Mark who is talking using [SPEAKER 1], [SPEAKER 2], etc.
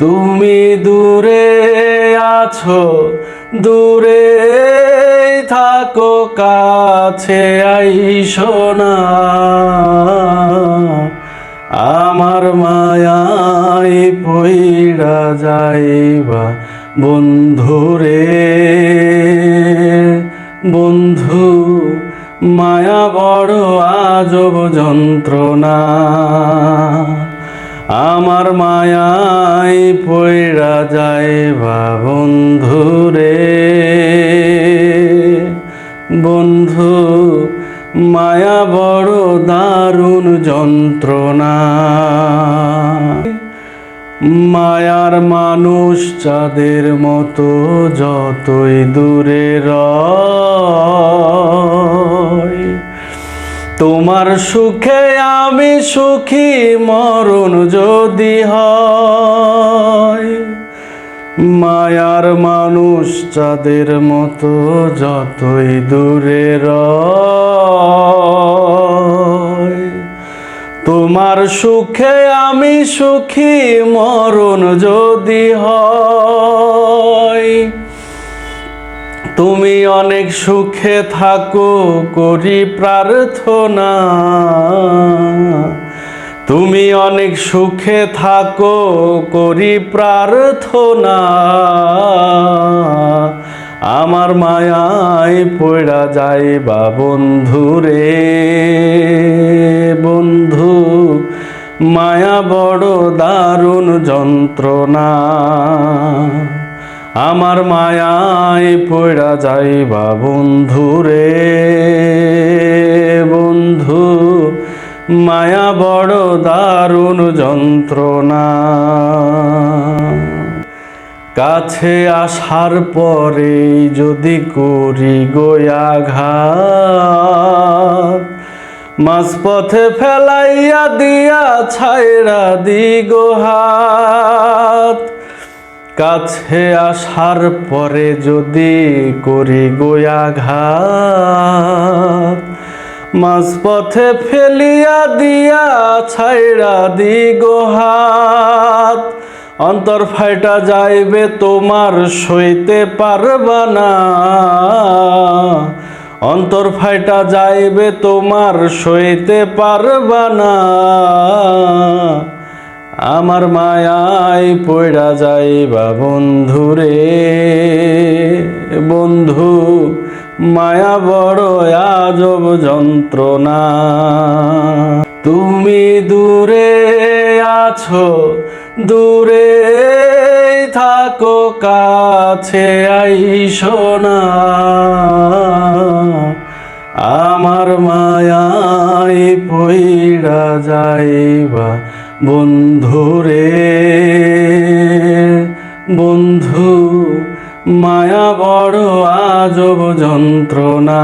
[SPEAKER 1] তুমি দূরে আছো দূরে থাকো, কাছে আইসো না। আমার মায়াই পইড়া যাইবা বন্ধুরে, বন্ধু, মায়া বড় আজব যন্ত্রণা। আমার মায়াই পইড়া যাইবা বন্ধুরে বন্ধু, মায়া বড় দারুণ যন্ত্রণা। মায়ার মানুষ চাঁদের মতো যতই দূরে রয় তোমার সুখে আমি সুখী, মরণ যদি হয়। মায়ার মানুষ চাঁদের মতো যতই দূরে তোমার সুখে আমি সুখী, মরণ যদি হয়। তুমি অনেক সুখে থাকো, করি প্রার্থনা। তুমি অনেক সুখে থাকো, করি প্রার্থনা। আমার মায়ায় পড়া যায় বা বন্ধুরে বন্ধু। মায়া বড় দারুণ যন্ত্রণা। আমার মায়ায় পড়া যাইবা বন্ধুরে বন্ধু মায়া বড় দারুণ যন্ত্রণা। কাছে আসার পরে যদি করি গোয়াঘাত মাঝপথে ফেলাইয়া দিয়া ছাইরা দি গোহাত কাছে আসার পরে যদি করি গোয়াঘাত মাঝপথে ফেলিয়া দিয়া ছাইড়া দি গোহাত অন্তর ফাইটা যাইবে তোমার সইতে পারবা না। অন্তর ফাইটা যাইবে তোমার সইতে পারবা না। আমার মায়ায় পড়া যাইবা বন্ধুরে বন্ধু, মায়া বড় আজব যন্ত্রণা। তুমি দূরে আছো দূরে থাকো, কাছে আইসো না। আমার মায়াই পইড়া যাইবা বন্ধুরে বন্ধু মায়া বড় আজব যন্ত্রণা।